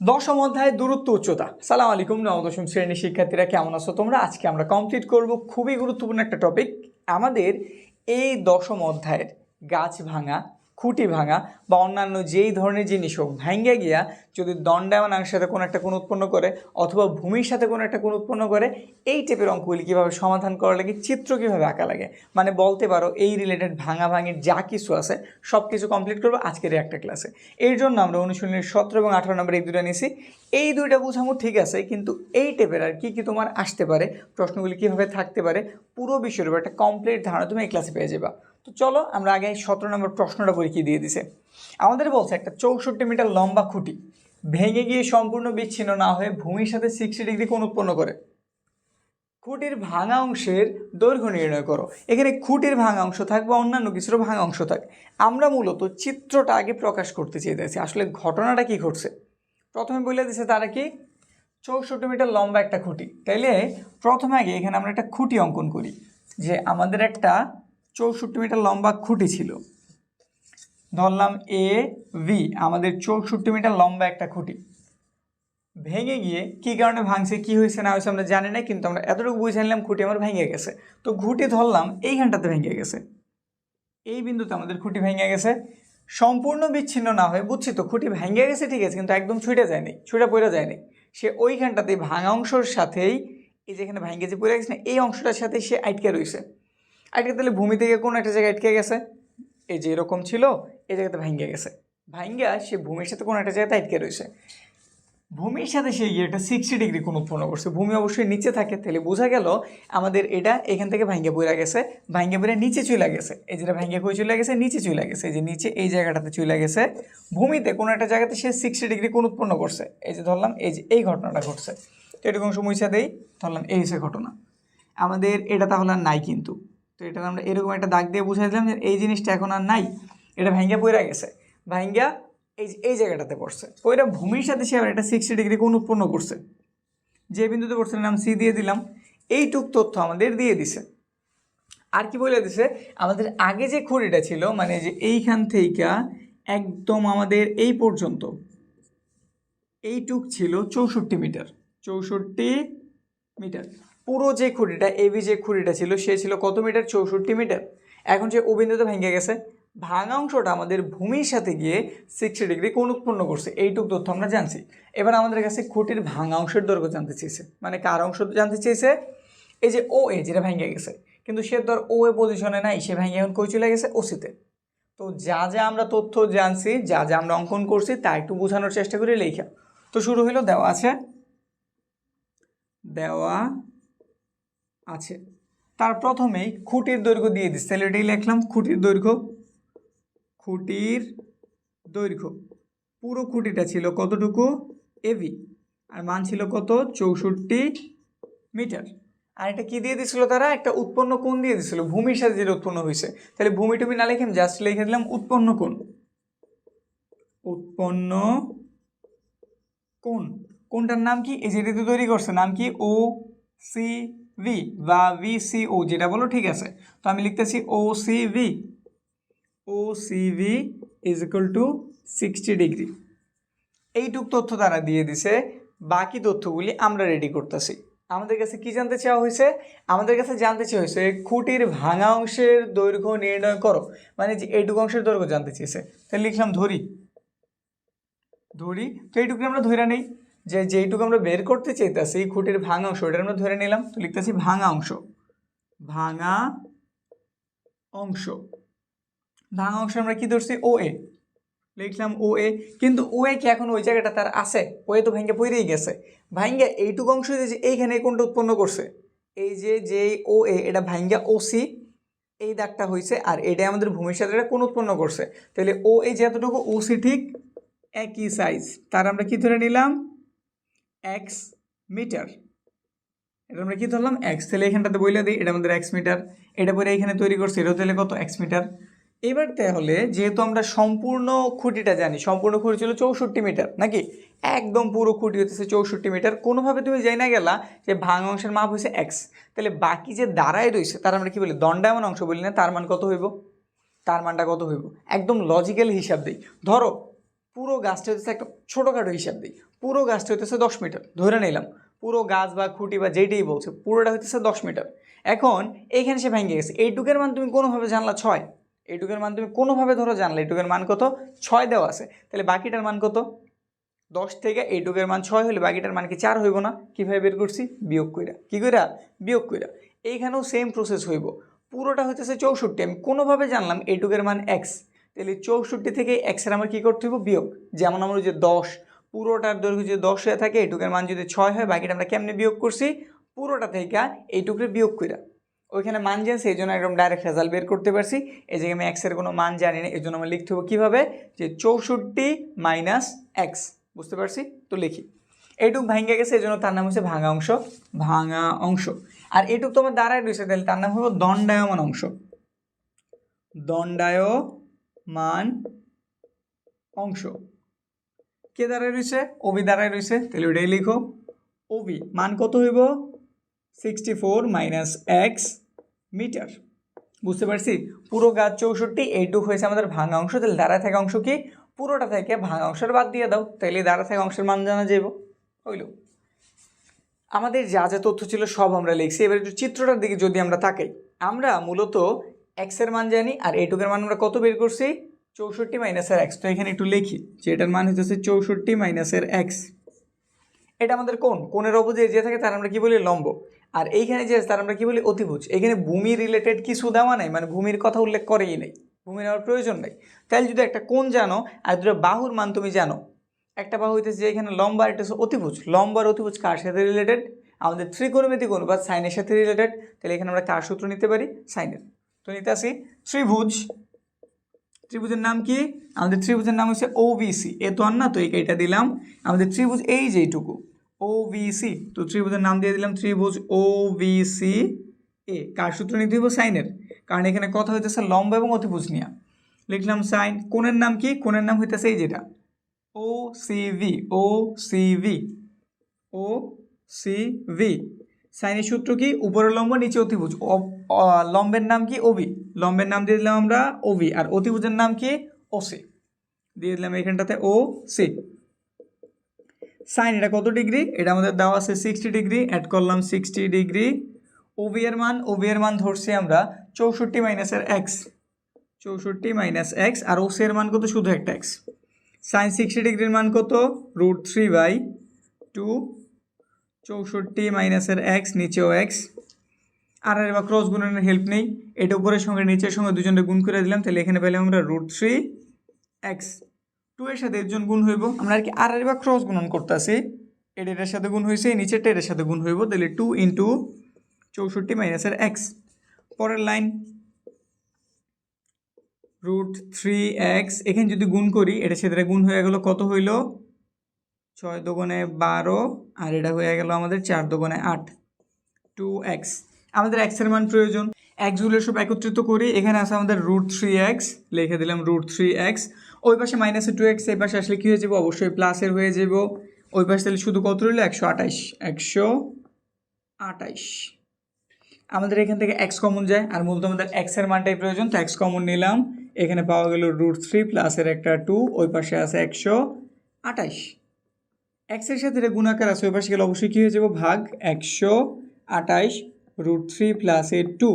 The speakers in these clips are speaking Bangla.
দশম অধ্যায়, দূরত্ব, উচ্চতা। সালাম আলাইকুম, নবম, দশম শ্রেণির শিক্ষার্থীরা, কেমন আছো তোমরা? আজকে আমরা কমপ্লিট করব খুবই গুরুত্বপূর্ণ একটা টপিক আমাদের এই দশম অধ্যায়ের গাছ ভাঙা খুঁটি ভাঙা বা অন্যান্য যেই ধরনের জিনিস হোক ভাঙ্গা গিয়া যদি দণ্ডায়মানাংশের সাথে কোনো একটা কোণ উৎপন্ন করে অথবা ভূমির সাথে কোনো একটা কোণ উৎপন্ন করে, এই টাইপের অঙ্কগুলি কীভাবে সমাধান করা লাগে, চিত্র কীভাবে আঁকা লাগে? মানে বলতে পারো এই রিলেটেড ভাঙা ভাঙির যা কিছু আছে সব কিছু কমপ্লিট করব আজকের একটা ক্লাসে এর জন্য আমরা অনুশীলনের সতেরো এবং আঠারো নম্বর এই দুটো নিয়েছি এই দুইটা বুঝামো ঠিক আছে, কিন্তু এই টাইপের আর কি কি তোমার আসতে পারে, প্রশ্নগুলি কীভাবে থাকতে পারে, পুরো বিষয়ের উপর একটা কমপ্লিট ধারণা তুমি এই ক্লাসে পেয়ে যাবা। তো চলো, আমরা আগে সতেরো নম্বর প্রশ্নটা পরীক্ষা দিয়ে দিছে। আমাদের বলছে, একটা চৌষট্টি মিটার লম্বা খুঁটি, ভেঙে গিয়ে সম্পূর্ণ বিচ্ছিন্ন না হয়ে ভূমির সাথে সিক্সটি ডিগ্রি কোণ উৎপন্ন করে। খুঁটির ভাঙা অংশের দৈর্ঘ্য নির্ণয় করো। এখানে খুঁটির ভাঙা অংশ থাক বা অন্যান্য কিছুর ভাঙা অংশ থাক। আমরা মূলত চিত্রটা আগে প্রকাশ করতে চেয়েছি আসলে ঘটনাটা কি ঘটছে? প্রথমে বলে দিছে তারা কি? চৌষট্টি মিটার লম্বা একটা খুঁটি। তাইলে প্রথমে আগে এখানে আমরা একটা খুঁটি অঙ্কন করি। যে আমাদের একটা চৌষট্টি মিটার লম্বা খুঁটি ছিল। ধরলাম এ ভি আমাদের চৌষট্টি মিটার লম্বা একটা খুঁটি। ভেঙে গিয়ে কি কারণে ভাঙছে, কি হয়েছে না হয়েছে আমরা জানি না, কিন্তু আমরা এতটুকু বুঝে নিলাম খুঁটি আমার ভেঙে গেছে। তো খুঁটি ধরলাম, এইখানটাতে ভেঙে গেছে। এই বিন্দুতে আমাদের খুঁটি ভেঙে গেছে। সম্পূর্ণ বিচ্ছিন্ন না হয়ে, বুঝছি তো, খুঁটি ভেঙে গেছে, ঠিক আছে, কিন্তু একদম ছুটে যায়নি ছুটে পড়ে যায়নি। সে ওইখানটাতে ভাঙা অংশের সাথেই, এই যেখানে ভেঙে যে পড়ে গেছে না, এই অংশটার সাথে সে আটকে রয়েছে। আটকে তাহলে ভূমি থেকে কোনো একটা জায়গায় আটকে গেছে? এই যে এরকম ছিল, এই জায়গাতে ভেঙে গেছে। ভাঙ্গা, সে ভূমির সাথে কোনো একটা জায়গাতে আটকে রয়েছে। ভূমির সাথে সেই ইয়েটা সিক্সটি ডিগ্রি কোন উৎপন্ন করছে। ভূমি অবশ্যই নিচে থাকে, তাহলে বোঝা গেল আমাদের এটা এখান থেকে ভাঙ্গে বইরা গেছে, ভাঙ্গে বইরা নিচে চলে গেছে। এই যেটা ভাঙ্গে কই চলে গেছে, নিচে চলে গেছে। এই যে নিচে এই জায়গাটাতে চলে গেছে। ভূমিতে কোনো একটা জায়গাতে সে সিক্সটি ডিগ্রি কোন উৎপন্ন করছে। এই যে ধরলাম, এই যে এই ঘটনাটা ঘটছে। তো এরকম সময় সাথেই ধরলাম, এই হচ্ছে ঘটনা। আমাদের এটা তাহলে আর নাই কিন্তু। এটা আমরা এরকম একটা দাগ দিয়ে বুঝাই দিলাম যে এই জিনিসটা এখন আর নাই, এটা ভাঙ্গা পইরা গেছে। ভাঙ্গা এই এই জায়গাটাতে পড়ছে। ওইটা ভূমির সাথে সে আবার একটা সিক্সটি ডিগ্রি কোণ উৎপন্ন করছে। যে বিন্দুতে পড়ছে নাম সি দিয়ে দিলাম। এইটুক তথ্য আমাদের দিয়ে দিছে। আর কি বলে দিছে? আমাদের আগে যে খুঁড়িটা ছিল মানে যে এইখান থেকে একদম আমাদের এই পর্যন্ত, এইটুক ছিল চৌষট্টি মিটার। চৌষট্টি মিটার। পুরো যে খুঁড়িটা এবি যে খুঁড়িটা ছিল, সে ছিল কত মিটার? চৌষট্টি মিটার। এখন সে ও বিন্দুতে ভেঙে গেছে, ভাঙা অংশটা আমাদের ভূমির সাথে গিয়ে সিক্সটি ডিগ্রি কোণ উৎপন্ন করছে। এইটুক তথ্য আমরা জানছি। এবার আমাদের কাছে খুঁটির ভাঙা অংশের দৈর্ঘ্য জানতে চেয়েছে। মানে কার অংশ জানতে চেয়েছে? এই যে ও এ যেটা ভেঙে গেছে। কিন্তু সে ধর ও এ পজিশনে নাই, সে ভেঙে এখন কই চলে গেছে? ওসিতে তো। যা যা আমরা তথ্য জানছি, যা যা আমরা অঙ্কন করছি, তা একটু বোঝানোর চেষ্টা করি, লেখা। তো শুরু হলো দেওয়া আছে। দেওয়া আছে। তার প্রথমেই খুঁটির দৈর্ঘ্য দিয়ে দিচ্ছে তাহলে এটাই লিখলাম, খুঁটির দৈর্ঘ্য। খুঁটির দৈর্ঘ্য। পুরো খুঁটিটা ছিল কতটুকু? এভি আর মান ছিল কত? চৌষট্টি মিটার। আর এটা কী দিয়ে দিছিল তারা? একটা উৎপন্ন কোণ দিয়ে দিছিল। ভূমির সাথে যেটা উৎপন্ন হয়েছে। তাহলে ভূমি টুমি না লিখে জাস্ট লিখে দিলাম উৎপন্ন কোণ। উৎপন্ন কোণ। কোনটার নাম কি? এই যেটা তৈরি করছে। নাম কি? ও সি ভি বা ভি সি ও যেটা বলো, ঠিক আছে। তো আমি লিখতেছি O C V O C V is equal to sixty degree এইটুক তথ্য তারা দিয়ে দিছে, বাকি তথ্যগুলি আমরা রেডি করতেছি। আমাদের কাছে কি জানতে চাওয়া হয়েছে? আমাদের কাছে জানতে চাওয়া হয়েছে, খুঁটির ভাঙা অংশের দৈর্ঘ্য নির্ণয় করো। মানে যে এইটুকু অংশের দৈর্ঘ্য জানতে চেয়েছে। তাহলে লিখলাম ধরি। ধরি। তো এইটুকু আমরা ধরে নেই? যে যেইটুকু আমরা বের করতে চাইতেছি খুঁটির ভাঙা অংশ ওটা আমরা ধরে নিলাম, তো লিখতেছি ভাঙা অংশ। ভাঙা অংশ। ভাঙা অংশ আমরা কি ধরছি? ও এ লিখলাম ও এ কিন্তু ও এ কি এখন ওই জায়গাটা তার আছে? ও এ তো ভেঙে পড়েই গেছে। ভাঙ্গা এইটুকু অংশ যে এইখানে কোনটা উৎপন্ন করছে? এই যে যে ও এ এটা ভাঙ্গা ও সি এই দাগটা হয়েছে আর এটাই আমাদের ভূমির সাথে এটা কোন উৎপন্ন করছে? তাহলে ও এই যতটুকু ও সি ঠিক একই সাইজ তার আমরা কি ধরে নিলাম? এক্স মিটার এটা আমরা কি ধরলাম? এক্স তাহলে এখানটাতে বইলে দিই, এটা আমাদের এক্স মিটার এটা পরে এখানে তৈরি করছে এটা তাহলে কত? এক্স মিটার এবার তাহলে যেহেতু আমরা সম্পূর্ণ খুঁটিটা জানি, সম্পূর্ণ খুঁটি ছিল চৌষট্টি মিটার নাকি? একদম পুরো খুঁটি হতেছে চৌষট্টি মিটার কোনোভাবে তুমি যাই না গেলা যে ভাঙ অংশের মাপ হয়েছে এক্স তাহলে বাকি যে দাঁড়ায় রয়েছে তার আমরা কি বলি? দণ্ডায়মান অংশ বলি না, তার মান কত হইব? তার মানটা কত হইব? একদম লজিক্যাল হিসাব দিই। ধরো পুরো গাছটা হচ্ছে একটা ছোটোখাটো হিসাব দিই। পুরো গাছটা হইতেছে দশ মিটার। ধরে নিলাম, পুরো গাছ বা খুঁটি বা যেইটাই বলছে, পুরোটা হইতেছে দশ মিটার। এখন এইখানে সে ভেঙে গেছে। এইটুকের মান তুমি কোনোভাবে জানলা ছয়। এইটুকের মান তুমি কোনোভাবে ধরো জানলা, এইটুকের মান কত? ছয় দেওয়া আছে। তাহলে বাকিটার মান কত? দশ থেকে এইটুকের মান ছয় হলে বাকিটার মান কি চার হইব না? কীভাবে বের করছি? বিয়োগ কইরা। কী কইরা? বিয়োগ কইরা। এইখানেও সেম প্রসেস হইব। পুরোটা হইতেছে চৌষট্টি। আমি কোনোভাবে জানলাম এইটুকের মান এক্স তাহলে চৌষট্টি থেকে এক্সের আমার কী করতে হইব? বিয়োগ। যেমন আমার যে দশ, পুরোটার দৈর্ঘ্য যদি দশ হয়ে থাকে এইটুকের মান যদি ছয় হয়, বাকিটা আমরা কেমনে বিয়োগ করছি? পুরোটা থেকে এইটুকুরে বিয়োগ কইরা। ওইখানে মান জানছি এই জন্য একদম ডাইরেক্ট রেজাল্ট বের করতে পারছি। এই জায়গায় আমি এক্সের কোনো মান জানি না এই জন্য আমরা লিখতে হবে কীভাবে? যে চৌষট্টি মাইনাস এক্স বুঝতে পারছি? তো লিখি। এইটুক ভাঙ্গে গেছে এই জন্য তার নাম হচ্ছে ভাঙা অংশ ভাঙা অংশ। আর এইটুক তোমার দাঁড়ায় রয়েছে তাহলে তার নাম হলো দণ্ডায়মান অংশ। দণ্ডায়মান অংশ। কে দাঁড়ায় রয়েছে? ওবি দাঁড়ায় রয়েছে। তাহলে ওইটাই লিখো। ওবি মান কত হইব? Sixty four minus x metre বুঝতে পারছি? পুরো গাছ চৌষট্টি, এইটুক হয়েছে আমাদের ভাঙা অংশ। তাহলে দাঁড়ায় থাকা অংশ কি? পুরোটা থেকে ভাঙা অংশের বাদ দিয়ে দাও। তাহলে দাঁড়া থাকা অংশের মান জানা যাব হইল। আমাদের যা যা তথ্য ছিল সব আমরা লিখছি। এবার একটু চিত্রটার দিকে যদি আমরা তাকাই, আমরা মূলত এক্সের মান জানি আর এইটুকের মান আমরা কত বের করছি? চৌষট্টি মাইনাসের এক্স তো এখানে একটু লিখি, যে এটার মান হচ্ছে চৌষট্টি মাইনাসের এক্স এটা আমাদের কোন কোণের অবধি যে থাকে তার আমরা কি বলি? লম্ব। আর এইখানে যে তার আমরা কি বলি? অতিভুজ। এখানে ভূমি রিলেটেড কিছু দেওয়া নাই মানে ভূমির কথা উল্লেখ করেই নেই। ভূমির আমার প্রয়োজন নেই। তাহলে যদি একটা কোণ জানো আর দুটো বাহুর মান তুমি জানো, একটা বাহু হইতেছে যে এখানে লম্বা এটা হচ্ছে অতিভুজ। লম্বা অতিভুজ কার সাথে রিলেটেড আমাদের ত্রিকোণমিতিক অনুপাত সাইনের সাথে রিলেটেড তাহলে এখানে আমরা কার সূত্র নিতে পারি? সাইনের। তো নিতে আসি ত্রিভুজ। ত্রিভুজের নাম কি? আমাদের ত্রিভুজের নাম হচ্ছে ও ওবিসি এ তো আর না, তো এটা দিলাম। আমাদের ত্রিভুজ এই যে এইটুকু ওবিসি তো ত্রিভুজের নাম দিয়ে দিলাম ত্রিভুজ ও ওবিসি এ কার সূত্র নিতে হইব? সাইনের। কারণ এখানে কথা হইতেছে লম্বা এবং অতিভুজ নিয়ে। লিখলাম সাইন। কোণের নাম কি? কোণের নাম হইতেছে এই যেটা। O C V O C V O CV সাইনের সূত্র কি? উপরের লম্ব, নিচে অতিভুজ। লম্বের নাম কি? ওবি লম্বের নাম দিয়ে দিলাম আমরা ওবি আর অতিভুজের নাম কি? ওসি। দিয়ে দিলাম এখানটাতে ও সি সাইন এটা কত ডিগ্রি? এটা আমাদের দেওয়া আছে সিক্সটি ডিগ্রি। অ্যাড করলাম সিক্সটি ডিগ্রি। ওবি এর মান, ওবি এর মান ধরছি আমরা চৌষট্টি মাইনাসের এক্স চৌষট্টি মাইনাস এক্স আর ওসি এর মান কত? শুধু একটা এক্স সাইন সিক্সটি ডিগ্রির মান কত? রুট থ্রি বাই টু চৌষট্টি মাইনাসের এক্স, নিচেও এক্স। আর আর এবার ক্রস গুণনের হেল্প নেই। এটা উপরের সঙ্গে, নিচের সঙ্গে দুজনটা গুণ করে দিলাম, তাহলে এখানে পেলাম আমরা রুট থ্রি এক্স টু এর সাথে একজন গুণ হইব। আমরা আর কি আর আর এবার ক্রস গুণন করতেছি। এটা এটার সাথে গুণ হয়েছে এই নিচেরটা সাথে গুণ হইব, তাহলে টু ইন্টু চৌষট্টি মাইনাসের এক্স পরের লাইন রুট থ্রি এক্স এখানে যদি গুণ করি, এটার সাথে গুণ হয়ে গেল, কত হইল? ছয় দোকানে বারো, আর এটা হয়ে গেল আমাদের চার দোকানে আট। টু এক্স আমাদের এক্সের মান প্রয়োজন। এক্সগুলো সব একত্রিত করি, এখানে আছে আমাদের রুট থ্রি এক্স লিখে দিলাম রুট থ্রি এক্স ওই পাশে মাইনাসে টু এক্স এই পাশে আসলে কী হয়ে যাব? অবশ্যই প্লাসের হয়ে যাব। ওই পাশে তাহলে শুধু কত রইল? একশো আঠাইশ একশো আঠাইশ আমাদের এখান থেকে এক্স কমন যায়, আর মূলত আমাদের এক্সের মানটাই প্রয়োজন, তো এক্স কমন নিলাম। এখানে পাওয়া গেল রুট থ্রি প্লাসের একটা টু ওই পাশে আছে একশো আঠাইশ এক্সের সাথে এটা গুণাকার আছে ওই পাশে গেলে অবশ্যই কী হয়ে যাব? ভাগ একশো আঠাইশ রুট থ্রি প্লাস এ টু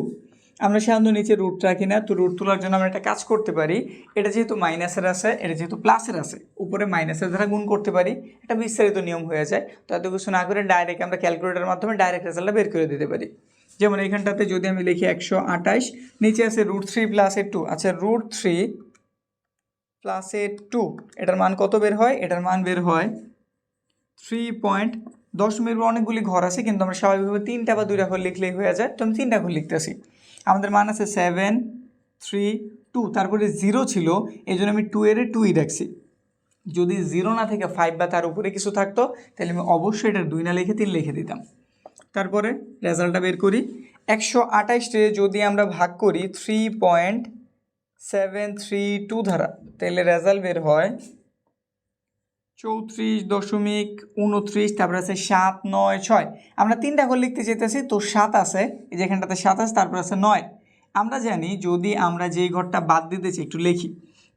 আমরা সাধারণত নিচে রুট রাখি না, তো রুট তোলার জন্য আমরা একটা কাজ করতে পারি। এটা যেহেতু মাইনাসের আছে, এটা যেহেতু প্লাসের আছে, উপরে মাইনাসের দ্বারা গুণ করতে পারি। এটা বিস্তারিত নিয়ম হয়ে যায়, তো এত কিছু না করে ডাইরেক্ট আমরা ক্যালকুলেটারের মাধ্যমে ডাইরেক্ট রেজাল্টটা বের করে দিতে পারি। যেমন এইখানটাতে যদি আমি লিখি একশো আঠাইশ, নিচে আছে রুট থ্রি প্লাসের টু আচ্ছা রুট থ্রি প্লাসের টু এটার মান কত বের হয়? এটার মান বের হয় থ্রি পয়েন্ট দশমিকের অনেকগুলি ঘর আছে, কিন্তু আমরা স্বাভাবিকভাবে তিনটা বা দুইটা ঘর লিখলেই হয়ে যায়। তো আমি তিনটা ঘর লিখতেছি। আমাদের মান আছে সেভেন থ্রি টু তারপরে জিরো ছিল এই জন্য আমি টু এর টুই রাখছি। যদি জিরো না থেকে ফাইভ বা তার উপরে কিছু থাকতো, তাহলে আমি অবশ্যই এটা দুই না লিখে তিন লিখে দিতাম। তারপরে রেজাল্টটা বের করি। একশো আঠাইশে যদি আমরা ভাগ করি three point seven three two ধারা, তাহলে রেজাল্ট বের হয় চৌত্রিশ দশমিক উনত্রিশ তারপরে আছে সাত, নয়, ছয়। আমরা তিনটা ঘর লিখতে চাইতেছি, তো সাত আছে, এই যে এখানটাতে সাত আছে, তারপর আছে নয়। আমরা জানি যদি আমরা যেই ঘরটা বাদ দিতে চাই, একটু লিখি।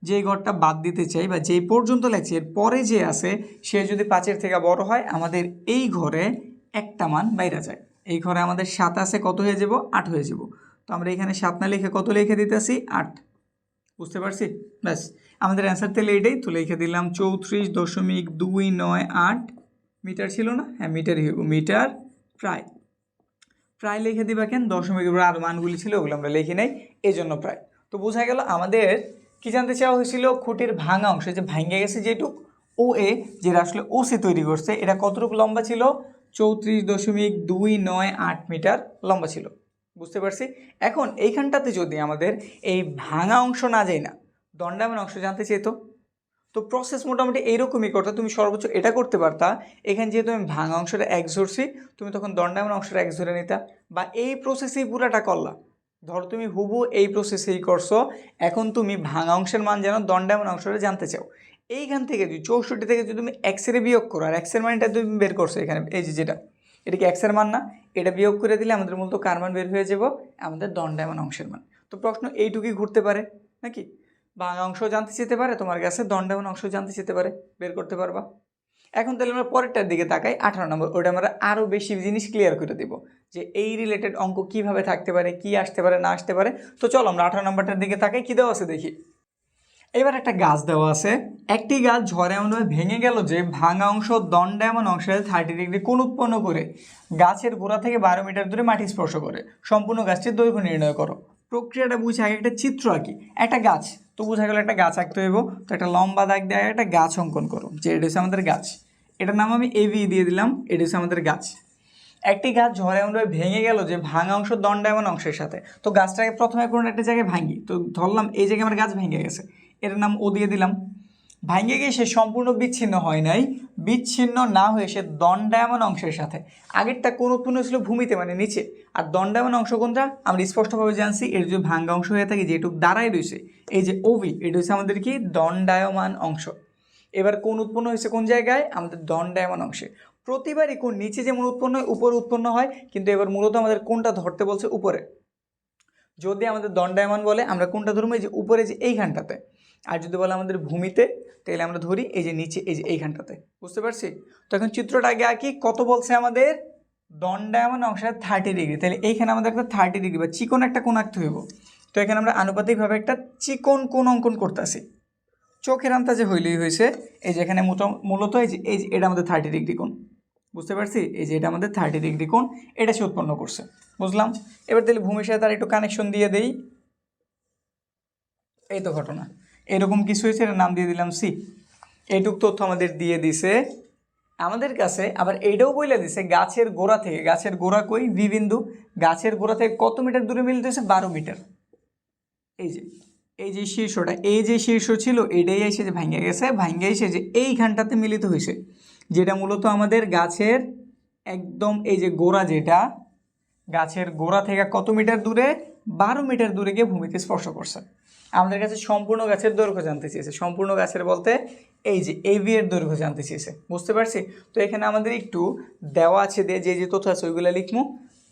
যে ঘরটা বাদ দিতে চাই বা যেই পর্যন্ত লাগছে এর পরে যে আছে, সে যদি পাঁচের থেকে বড় হয়, আমাদের এই ঘরে একটা মান বাইরে যায়। এই ঘরে আমাদের সাত আছে, কত হয়ে যাব? আট হয়ে যাব। তো আমরা এখানে সাত না লিখে কত লিখে দিতেছি? আট। বুঝতে পারছি? ব্যাস, আমাদের অ্যান্সার তাহলে এটাই তো লিখে দিলাম চৌত্রিশ দশমিক দুই নয় আট মিটার ছিল না? হ্যাঁ হইব মিটার প্রায়। প্রায় লিখে দিবা কেন? দশমিক উপরে আরও মানগুলি ছিল, ওগুলো আমরা লিখি নাই এই জন্য প্রায়। তো বোঝা গেল আমাদের কি জানতে চাওয়া হয়েছিল? খুঁটির ভাঙা অংশ যে ভাঙে গেছে যেটুক, ও এ, যেটা আসলে ও সি তৈরি করছে, এটা কতটুকু লম্বা ছিল? চৌত্রিশ দশমিক দুই নয় আট মিটার লম্বা ছিল। বুঝতে পারছি? এখন এইখানটাতে যদি আমাদের এই ভাঙা অংশ না যায় না, দণ্ডায়মান অংশ জানতে চাইতো, তো প্রসেস মোটামুটি এইরকমই করতে, তুমি সর্বোচ্চ এটা করতে পারতা, এখানে যেহেতু আমি ভাঙা অংশটা এক ধরছি, তুমি তখন দণ্ডায়মান অংশটা এক ধরে নিতা, বা এই প্রসেসেই পুরাটা করলা। ধরো তুমি হুবু এই প্রসেসেই করছ, এখন তুমি ভাঙা অংশের মান যেন দণ্ডায়মান অংশটা জানতে চাও। এইখান থেকে যদি, চৌষট্টি থেকে যদি তুমি এক্সের বিয়োগ করো, আর এক্সের মানটা তুমি বের করছ এখানে, এই যে যেটা, এটা কি এক্সের মান না? এটা বিয়োগ করে দিলে আমাদের মূলত কার মান বের হয়ে যাব, আমাদের দণ্ডায়মান অংশের মান। তো প্রশ্ন এইটুকুই ঘুরতে পারে, নাকি? ভাঙা অংশ জানতে চেতে পারে, তোমার কাছে দণ্ডায়মান অংশ জানতে চেতে পারে, বের করতে পারবা। এখন তাহলে আমরা পরেরটার দিকে তাকাই, আঠারো নম্বর, ওটা আমরা আরও বেশি জিনিস ক্লিয়ার করে দিব যে এই রিলেটেড অঙ্ক কীভাবে থাকতে পারে, কি আসতে পারে, না আসতে পারে। তো চলো আমরা আঠারো নম্বরটার দিকে তাকাই, কী দেওয়া আছে দেখি। এবার একটা গাছ দেওয়া আছে। একটি গাছ ঝড়ে এমনভাবে ভেঙে গেল যে ভাঙা অংশ দণ্ডা এমন অংশের থার্টি ডিগ্রি কোণ উৎপন্ন করে। গাছের গোড়া থেকে বারো মিটার দূরে মাটি স্পর্শ করে। সম্পূর্ণ গাছটির দৈর্ঘ্য নির্ণয় করো। প্রক্রিয়াটা বুঝে আগে একটা চিত্র আঁকি। একটা গাছ, তো বোঝা গেল একটা গাছ আঁকতে হইব। তো একটা লম্বা দাগ দিয়ে একটা গাছ অঙ্কন করো, যে এটা হচ্ছে আমাদের গাছ। এটার নাম আমি এভি দিয়ে দিলাম, এটা হচ্ছে আমাদের গাছ। একটি গাছ ঝড়ে এমনভাবে ভেঙে গেল যে ভাঙা অংশ দণ্ডায়মান অংশের সাথে। তো গাছটাকে প্রথমে কোনো একটা জায়গায় ভাঙি। তো ধরলাম এই জায়গায় আমার গাছ ভেঙে গেছে। এর নাম ও দিয়ে দিলাম। ভাঙে গিয়ে সে সম্পূর্ণ বিচ্ছিন্ন হয় নাই। বিচ্ছিন্ন না হয়ে সে দণ্ডায়মান অংশের সাথে। আগেরটা কোন উৎপন্ন ছিল ভূমিতে মানে নিচে। আর দণ্ডায়মান অংশ কোনটা? আমরা স্পষ্টভাবে জানছি, এর যদি ভাঙ্গা অংশ হয়ে থাকে যেটুকু দাঁড়াই রয়েছে। এই যে ওভি, এটা হচ্ছে আমাদের কি? দণ্ডায়মান অংশ। এবার কোন উৎপন্ন হয়েছে কোন জায়গায়? আমাদের দণ্ডায়মান অংশে। প্রতিবারই কোন নিচে যেমন উৎপন্ন হয়, উপরে উৎপন্ন হয়, কিন্তু এবার মূলত আমাদের কোনটা ধরতে বলছে উপরে। যদি আমাদের দণ্ডায়মান বলে, আমরা কোনটা ধরবো? এই যে উপরে যে এইখানটাতে। আর যদি বলে আমাদের ভূমিতে, তাহলে আমরা ধরি এই যে নিচে, এই যে এইখানটাতে। বুঝতে পারছি? তো এখন চিত্রটা আগে আঁকি, কত বলছে আমাদের? দণ্ডায়মান অংশের থার্টি ডিগ্রি তাহলে এইখানে আমাদের একটা থার্টি ডিগ্রি বা চিকন একটা কোণ আঁকতে হইব। তো এখানে আমরা আনুপাতিকভাবে একটা চিকন কোণ অঙ্কন করতেছি। চোখের আন্তাজে হইলেই হয়েছে, এই যে এখানে মূলত এই যে এই যে, এটা আমাদের থার্টি ডিগ্রি কোণ। বুঝতে পারছি? এই যে এটা আমাদের থার্টি ডিগ্রি কোণ, এটা সে উৎপন্ন করছে। বুঝলাম? এবার তাহলে ভূমির সাথে তার একটু কানেকশন দিয়ে দেই। এই তো ঘটনা। এরকম কিছু হয়েছে এর নাম দিয়ে দিলাম সি এইটুক তথ্য আমাদের দিয়ে দিছে। আমাদের কাছে আবার এইটাও বলে দিছে, গাছের গোড়া থেকে। গাছের গোড়া কই? ভি বিন্দু গাছের গোড়া থেকে কত মিটার দূরে মিলিত হয়েছে? বারো মিটার। এই যে এই যে শীর্ষটা, এই যে শীর্ষ ছিল, এটাই এসে যে ভাঙ্গে গেছে, ভাঙ্গে এসে যে এইখানটাতে মিলিত হয়েছে। যেটা মূলত আমাদের গাছের একদম এই যে গোড়া যেটা, গাছের গোড়া থেকে কত মিটার দূরে? বারো মিটার দূরে গিয়ে ভূমিতে স্পর্শ করছে। আমাদের কাছে সম্পূর্ণ গাছের দৈর্ঘ্য জানতে চেয়েছে। সম্পূর্ণ গাছের বলতে এই যে এভি এর দৈর্ঘ্য জানতে চেয়েছে। বুঝতে পারছি? তো এখানে আমাদের একটু দেওয়া আছে দিয়ে যে যে তথ্য আছে ওইগুলো লিখব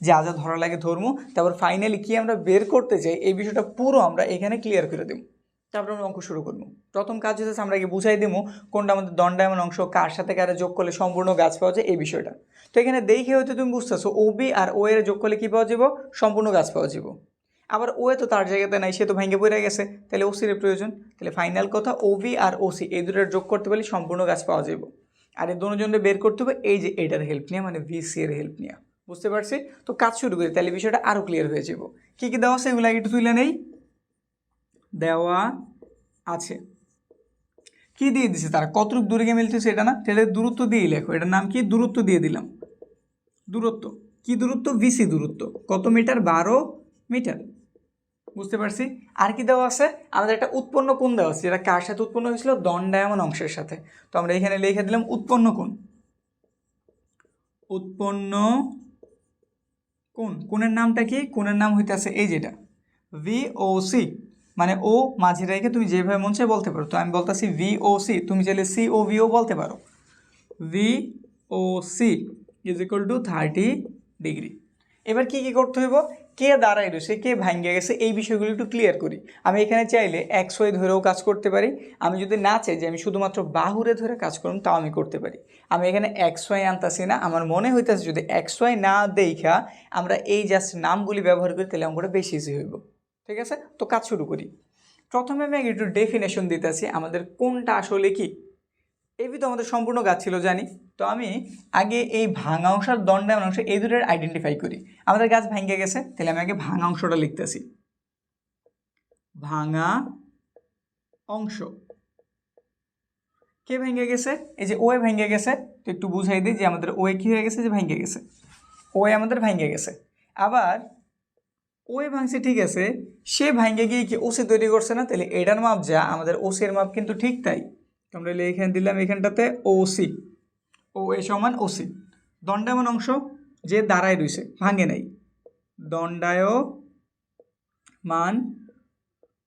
যা যা ধরা লাগে ধরবো তারপর ফাইনালি কি আমরা বের করতে চাই, এই বিষয়টা পুরো আমরা এখানে ক্লিয়ার করে দেবো তারপর আমরা অঙ্ক শুরু করব। প্রথম কাজ হচ্ছে আমরা আগে বুঝাই দেবো কোনটা আমাদের দণ্ডায়মান অংশ, কার সাথে কারে যোগ করলে সম্পূর্ণ গাছ পাওয়া যায়, এই বিষয়টা। তো এখানে দেখে হয়তো তুমি বুঝতেছো, ও, বি আর ও এর যোগ করলে কী পাওয়া যাব? সম্পূর্ণ গাছ পাওয়া যাব। আবার ও তো তার জায়গাতে নাই, সে তো ভেঙে পড়ে গেছে। তাহলে ও সির প্রয়োজন। তাহলে ফাইনাল কথা, ও, বি আর ও, সি এই দুটোর যোগ করতে পারলে সম্পূর্ণ গাছ পাওয়া যাব। আর এই দুজনকে বের করতে হবে, এই যে এটার হেল্প নিয়ে মানে ভি সি এর হেল্প নিয়ে। বুঝতে পারছি? তো কাজ শুরু করি, তাহলে বিষয়টা আরও ক্লিয়ার হয়ে যাব। কী কী দেওয়া আগে একটু তুলে নেই। দেওয়া আছে। কি দিয়ে দিছে তারা? কতটুকু দূরে গিয়ে মিলতেছে এটা না? তাহলে দূরত্ব দিয়েই লেখো। এটার নাম কি? দূরত্ব দিয়ে দিলাম। দূরত্ব। কি দূরত্ব? ভিসি দূরত্ব। কত মিটার? বারো মিটার। বুঝতে পারছি? আর কি দেওয়া আছে? আমাদের একটা উৎপন্ন কোণ দেওয়া আছে। যেটা কার সাথে উৎপন্ন হয়েছিল? দণ্ডায়মন অংশের সাথে। তো আমরা এখানে লিখে দিলাম উৎপন্ন কোণ। উৎপন্ন কোণ। কোণের নামটা কি? কোণের নাম হইতেছে এই যেটা। ভি ও সি মানে ও মাঝে রেখে তুমি যেভাবে মন চায় বলতে পারো। তো আমি বলতেছি ভি ও সি তুমি চাইলে সি ও ভি ও বলতে পারো। V O C is equal to thirty degree এবার কি কি করতে হইব? কে দাঁড়াই রয়েছে কে ভাঙ্গে গেছে, এই বিষয়গুলো একটু ক্লিয়ার করি। আমি এখানে চাইলে এক্স ধরেও কাজ করতে পারি। আমি যদি না চাই যে আমি শুধুমাত্র বাহুরে ধরে কাজ করুন তাও আমি করতে পারি। আমি এখানে এক্স ওয়াই আনতাছি না, আমার মনে হইতেছে যদি এক্স ওয়াই না দেখা আমরা এই জাস্ট নামগুলি ব্যবহার করি, তাহলে অঙ্কটা বেশি ইজি হইব। ঠিক আছে? তো কাজ শুরু করি। প্রথমে আমি একটু ডেফিনেশন দিতেছি, আমাদের কোনটা আসলে কি? এবি তো আমাদের সম্পূর্ণ গাছ ছিল, জানি। তো আমি আগে এই ভাঙা অংশ আর দণ্ডায়মান অংশ এই দুটোর আইডেন্টিফাই করি। আমাদের গাছ ভাঙ্গে গেছে, তাহলে আমি আগে ভাঙা অংশটা লিখতেছি। ভাঙা অংশ। কে ভেঙে গেছে? এই যে ওয়ে ভেঙে গেছে, তো একটু বুঝাই দিই যে আমাদের ওয়ে কি হয়ে গেছে, যে ভেঙে গেছে। ওয়ে আমাদের ভেঙে গেছে। আবার ওয়ে ভাঙছে ঠিক আছে, সে ভাঙ্গে গিয়ে কি ওসি তৈরি করছে না? তাহলে এটার মাপ যা, আমাদের ওসি এর মাপ কিন্তু ঠিক তাই। আমরা এখানে দিলাম এখানটাতে ওসি। ও এ সমান ওসি। দণ্ডায়মান অংশ যে দাঁড়ায় রইছে ভাঙে নাই। দণ্ডায় মান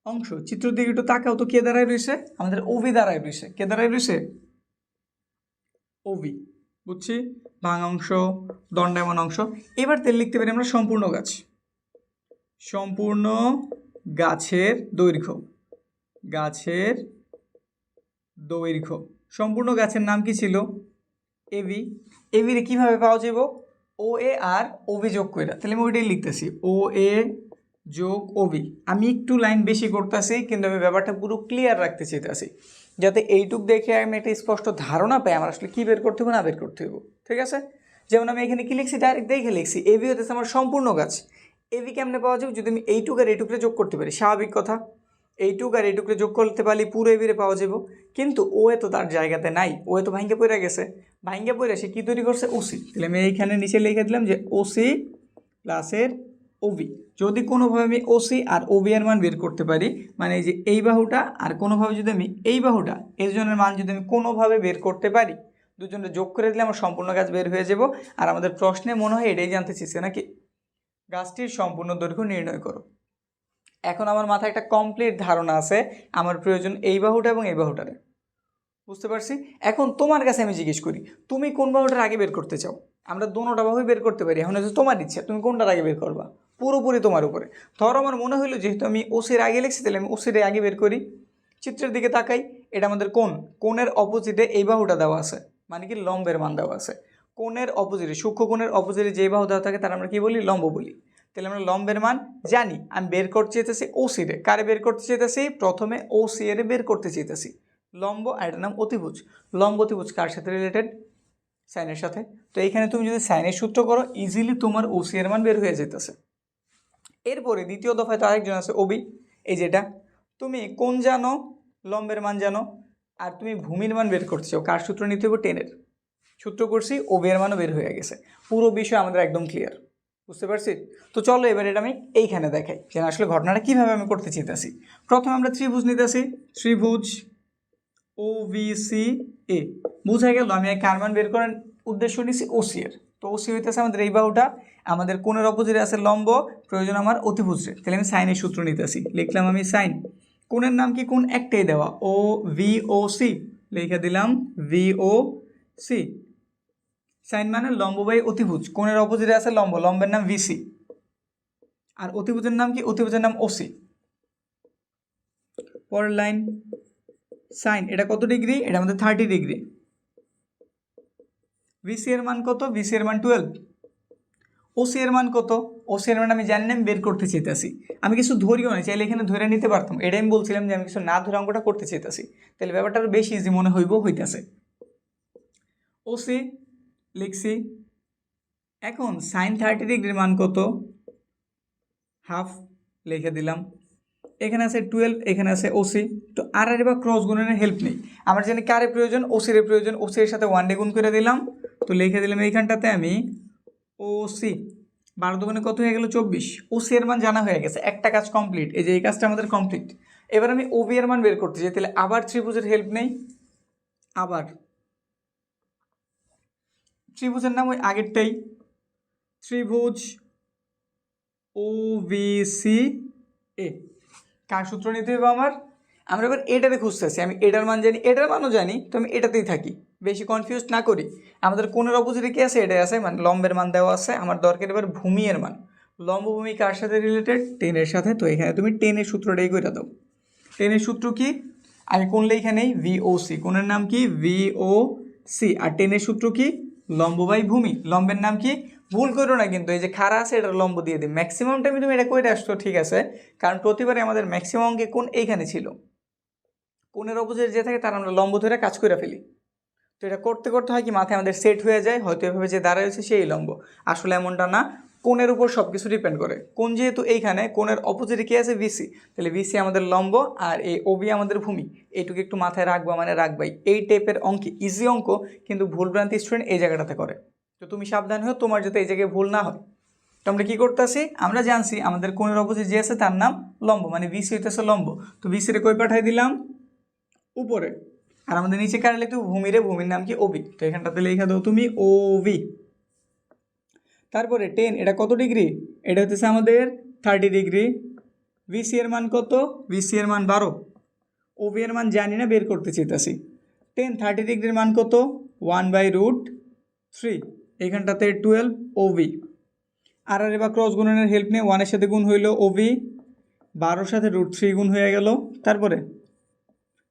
অংশ। চিত্র দিকে একটু তাকাও তো, কে দাঁড়ায় রইছে আমাদের ওভি দাঁড়ায় রইছে কে দাঁড়ায় রইছে ওভি। বুঝছি? ভাঙা অংশ, দণ্ডায়মান অংশ। এবার তেল লিখতে পারি আমরা সম্পূর্ণ গাছ। সম্পূর্ণ গাছের দৈর্ঘ্য। গাছের দৈর্ঘ্য। সম্পূর্ণ গাছের নাম কি ছিল? এভি এভিরে কীভাবে পাওয়া যাব ও এ আর ওভি যোগ করে তাহলে আমি ওইটাই লিখতেছি। ও এ যোগ ওভি আমি একটু লাইন বেশি করতেছি, কিন্তু আমি ব্যাপারটা পুরো ক্লিয়ার রাখতে চাইতেছি। যাতে এইটুক দেখে আমি একটা স্পষ্ট ধারণা পাই আমার আসলে কী বের করতে হবে না বের করতে হবে ঠিক আছে? যেমন আমি এখানে কি লিখছি? ডাইরেক্ট দেখে লিখছি। এভি হতেছে আমার সম্পূর্ণ গাছ। এভি কেমনে পাওয়া যাবে যদি আমি এইটুক আর এইটুকরে যোগ করতে পারি, স্বাভাবিক কথা। এইটুক আর এইটুকরে যোগ করতে পারলে পুরো এভিরে পাওয়া যাব। কিন্তু ও এ তো তার জায়গাতে নাই, ও এ তো ভাঙ্গে পড়ে গেছে। ভাঙ্গে পড়ে সে কী তৈরি করছে? ওসি তাহলে আমি এইখানে নিচে লিখে দিলাম যে ওসি প্লাসের ওবি যদি কোনোভাবে আমি ওসি আর ওবি এর মান বের করতে পারি মানে এই যে এই বাহুটা আর কোনোভাবে যদি আমি এই বাহুটা, এর জনের মান যদি আমি কোনোভাবে বের করতে পারি, দুজনে যোগ করে দিলে আমার সম্পূর্ণ কাজ বের হয়ে যাব। আর আমাদের প্রশ্নে মনে হয় এটাই জানতে চেয়েছে, নাকি? গাছটির সম্পূর্ণ দৈর্ঘ্য নির্ণয় করো। এখন আমার মাথায় একটা কমপ্লিট ধারণা আছে, আমার প্রয়োজন এই বাহুটা এবং এই বাহুটারে বুঝতে পারছি? এখন তোমার কাছে আমি জিজ্ঞেস করি, তুমি কোন বাহুটার আগে বের করতে চাও? আমরা দোনোটা বাহুই বের করতে পারি, এখন হচ্ছে তোমার ইচ্ছা, তুমি কোনটার আগে বের করবা? পুরোপুরি তোমার উপরে। ধরো আমার মনে হলো যেহেতু আমি ওসির আগে লিখছি, তাহলে আমি ওসির আগে বের করি। চিত্রের দিকে তাকাই, এটা আমাদের কোন কোণের অপোজিটে এই বাহুটা দেওয়া আছে মানে কি লম্বের মান দেওয়া আছে। কোণের অপোজিটে সূক্ষ্ম কোণের অপোজিটে যে বাহু দেওয়া থাকে তার আমরা কি বলি? লম্ব বলি। তাহলে আমরা লম্বের মান জানি। আমি বের করতে চেয়েতেছি ও সিরে কারে বের করতে চেয়েতেছি প্রথমে ও সি এর বের করতে চেয়েতেছি লম্ব আর এটার নাম অতিভুজ। লম্ব অতিভুজ কার সাথে রিলেটেড সাইনের সাথে। তো এইখানে তুমি যদি সাইনের সূত্র করো ইজিলি তোমার ও সি এর মান বের হয়ে যেতেছে এরপরে দ্বিতীয় দফায় তো আরেকজন আছে ওবি এই যেটা তুমি কোন জানো, লম্বের মান জানো, আর তুমি ভূমির মান বের করতে চাও। কার সূত্র নিতে হবে? টেনের সূত্র করছি ওবি এর মানও বের হয়ে গেছে। পুরো বিষয় আমাদের একদম ক্লিয়ার বুঝতে পারছি? তো চলো এবার এটা আমি এইখানে দেখাই যে আসলে ঘটনাটা কীভাবে আমি করতে চাইতেছি। প্রথমে আমরা ত্রিভুজ নিতেছি। ত্রিভুজ ও সি এ বুঝা গেল, আমি কার মান বের করার উদ্দেশ্য নিছি ওসি এর। তো ওসি হইতেছে আমাদের এই বাহুটা, আমাদের কোণের অপোজিটে আছে লম্ব, প্রয়োজন আমার অতিভুজের। তাহলে আমি সাইনের সূত্র নিতেছি। লিখলাম আমি সাইন কোণের নাম কি কোন? একটাই দেওয়া। ও ভি ও সি লিখে দিলাম ভি ও সি সাইন মানে লম্ব বাই অতিভুজ, কোণের অপোজিটে আছে লম্ব, লম্বের নাম ভিসি আর অতিভুজের নাম কি? অতিভুজের নাম ওসি পরের লাইন, সাইন, এটা কত ডিগ্রি? এটা আমাদের থার্টি ডিগ্রি। ভিসি এর মান কত? ভিসি এর মান টুয়েলভ ওসি এর মান কত? ওসি এর মান আমি জানি না, আমি বের করতে চাইতেছি। আমি কিছু ধরিও না, চাইলে এখানে ধরে নিতে পারতাম। এটাই আমি বলছিলাম যে আমি কিছু না ধরে অঙ্কটা করতে চাইতেছি। তাহলে ব্যাপারটা আরও বেশি ইজি মনে হইব, হইতেছে। ওসি লিখছি। এখন সাইন থার্টি ডিগ্রির মান কত? হাফ লিখে দিলাম। এখানে আছে টুয়েলভ এখানে আছে ওসি তো আর আর এবার ক্রস গুণনের হেল্প নেই। আমার জানি কারে প্রয়োজন? ওসির প্রয়োজন। ওসির সাথে ওয়ান ডে গুণ করে দিলাম। তো লিখে দিলাম এইখানটাতে আমি ওসি বারো দোকানে কত হয়ে গেল? চব্বিশ। ওসি এর মান জানা হয়ে গেছে। একটা কাজ কমপ্লিট এই যে এই কাজটা আমাদের কমপ্লিট এবার আমি ওবি এর মান বের করতে চাই। তাহলে আবার ত্রিভুজের হেল্প নেই। আবার। ত্রিভুজের নাম ওই আগেরটাই। ত্রিভুজ ও সি এ। কার সূত্র নিতে হবে আমার? আমরা এবার এটারে খুঁজতেছি আমি এটার মান জানি, এটার মানও জানি, তো আমি এটাতেই থাকি। বেশি কনফিউজ না করি। আমাদের কোনের অপোজিটে কী আছে? এটাই আছে মানে লম্বের মান দেওয়া আছে। আমার দরকার এবার ভূমির মান। লম্বভূমি কার সাথে রিলেটেড টেনের সাথে। তো এখানে তুমি টেনের সূত্রটাই করে দাও। টেনের সূত্র কি? আমি কোন লেখা নেই? ভিওসি কোনের নাম কি? ভিওসি আর টেনের সূত্র কি? লম্ব বাই ভূমি, লম্বের নাম কি? ভুল করো না কিন্তু, এই যে খাড়া আছে, এটা লম্ব দিয়ে দিই। ম্যাক্সিমাম টাইমে তুমি এটা করে আসছো, ঠিক আছে? কারণ প্রতিবারে আমাদের ম্যাক্সিমাম অঙ্কে কোন এইখানে ছিল। কোণের অপোজিট যে থাকে, তার আমরা লম্ব ধরে কাজ করে ফেলি। তো এটা করতে করতে হয় কি, মাথায় আমাদের সেট হয়ে যায়, হয়তো এভাবে যে দাঁড়ায় রয়েছে, সেই লম্ব। আসলে এমনটা না। কোণের উপর সব কিছু ডিপেন্ড করে। কোন যেহেতু এইখানে, কোণের অপোজিটে কী আছে? ভিসি তাহলে ভিসি আমাদের লম্ব আর এই ওবি আমাদের ভূমি। এইটুকু একটু মাথায় রাখবা মানে রাখবাই। এই টাইপের অঙ্কে ইজি অঙ্ক, কিন্তু ভুলভ্রান্তি স্টুডেন্ট এই জায়গাটাতে করে। তো তুমি সাবধান হও, তোমার যাতে এই জায়গায় ভুল না হয়। তো আমরা কী করতেছি? আমরা জানছি আমাদের কোণের অপোজিট যে আছে, তার নাম লম্ব মানে ভিসি হইতেছে লম্ব। তো ভিসিরে কই পাঠাই দিলাম? উপরে। আর আমাদের নিচে কার লিখতে? ভূমিরে, ভূমির নাম কি? ওবি তো এখানটাতে লেখা দাও তুমি ওভি তারপরে টেন এটা কত ডিগ্রি? এটা হচ্ছে আমাদের থার্টি ডিগ্রি। ভিসি এর মান কত? ভিসি এর মান বারো। ওভি এর মান জানি না, বের করতে চাইতেছি। টেন থার্টি ডিগ্রির মান কত? ওয়ান বাই রুট থ্রি এখানটাতে টুয়েলভ ওভি আর আর এবার ক্রস গুণনের হেল্প নিয়ে ওয়ানের সাথে গুণ হইল ওভি বারোর সাথে রুট থ্রি গুণ হয়ে গেল। তারপরে,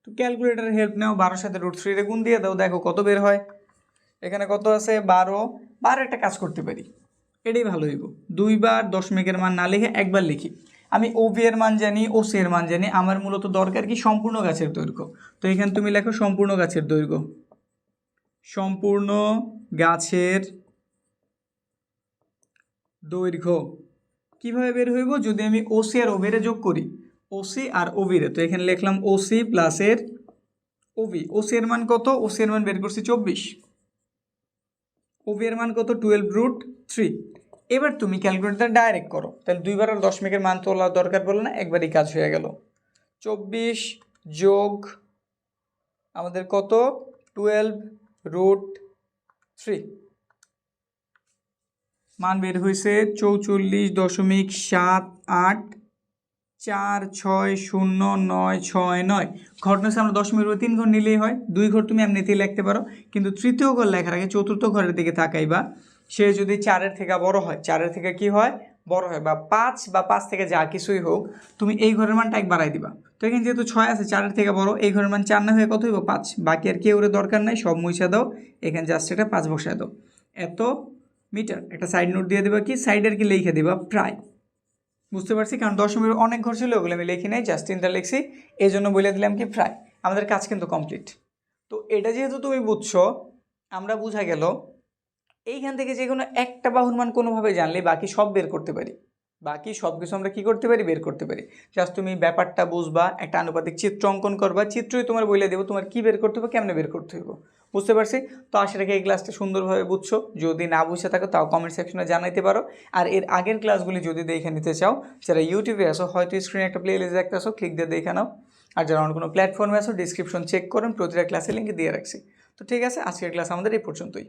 তো ক্যালকুলেটারের হেল্প নাও, বারোর সাথে রুট থ্রিরে গুণ দিয়ে দাও, দেখো কত বের হয়। এখানে কত আছে? বারো। বারো একটা কাজ করতে পারি। এটাই ভালো হইব। দুইবার দশমিকের মান না লিখে একবার লিখি। আমি ওভি এর মান জানি ও সি এর মান জানি, আমার মূলত দরকার কি সম্পূর্ণ গাছের দৈর্ঘ্য। তো এখানে তুমি লেখো সম্পূর্ণ গাছের দৈর্ঘ্য। সম্পূর্ণ গাছের দৈর্ঘ্য। কীভাবে বের হইব? যদি আমি ওসি আর ওভিরে যোগ করি ওসি আর ওভিরে তো এখানে লিখলাম ও ওসি প্লাসের ওভি ওসি এর মান কত? ওসি এর মান বের করছি চব্বিশ। ওভি এর মান কত? টুয়েলভ রুট থ্রি এবার তুমি ক্যালকুলেটার ডাইরেক্ট করো। তাহলে দুইবার আর দশমিকের মান তোলার দরকার পড়ল না, একবারই কাজ হয়ে গেল। চব্বিশ যোগ আমাদের কত? টুয়েলভ রুট থ্রি মান বের হয়েছে চৌচল্লিশ দশমিক সাত আট চার ছয় শূন্য নয় ছয় নয়। ঘটনা আমরা দশমিক উপরে তিন ঘর নিলেই হয়। দুই ঘর তুমি এমনিতেই লিখতে পারো। কিন্তু তৃতীয় ঘর লেখার আগে চতুর্থ ঘরের দিকে তাকাইবা। সে যদি চারের থেকে বড় হয়, চারের থেকে কি হয়? বড় হয় বা পাঁচ বা পাঁচ থেকে যা কিছুই হোক, তুমি এই ঘরের মানটা এক বাড়াই দিবা। তো এখানে যেহেতু ছয় আছে, চারের থেকে বড়, এই ঘরের মান চার না হয়ে কত হইব? পাঁচ। বাকি আর কেউ দরকার নাই, সব মুছা দাও। এখানে জাস্ট এটা পাঁচ বসায় দাও। এত মিটার। একটা সাইড নোট দিয়ে দেবা কি? সাইডের কি লিখে দিবা? প্রায়। বুঝতে পারছি? কারণ দশমিকের অনেক ঘর ছিল, ওগুলো আমি লিখি নাই জাস্ট তিনটা লিখছি। এই জন্য বলে দিলাম কি? প্রায়। আমাদের কাজ কিন্তু কমপ্লিট তো এটা যেহেতু তুমি বুঝছ, আমরা বুঝা গেল এইখান থেকে যে কোনো একটা বাহুর মান কোনোভাবে জানলে বাকি সব বের করতে পারি। বাকি সব কিছু আমরা কী করতে পারি? বের করতে পারি। জাস্ট তুমি ব্যাপারটা বুঝবা, একটা আনুপাতিক চিত্র অঙ্কন করবা, চিত্রই তোমার বলে দেবো, তোমার কী বের করতে হবে কেমনে বের করতে হবে বুঝতে পারছি? তো আশা রাখি এই ক্লাসটা সুন্দরভাবে বুঝছ। যদি না বুঝে থাকো, তাও কমেন্ট সেকশনে জানাইতে পারো। আর এর আগের ক্লাসগুলি যদি দেখে নিতে চাও, যারা ইউটিউবে আসো হয়তো স্ক্রিনে একটা প্লে লিস্ট দেখতে আসো ক্লিক দিয়ে দেখে নাও। আর যারা অন্য কোনো প্ল্যাটফর্মে আসো ডিসক্রিপশন চেক করুন, প্রতিটা ক্লাসের লিঙ্ক দিয়ে রাখছি। তো ঠিক আছে, আজকের ক্লাস আমাদের এই পর্যন্তই।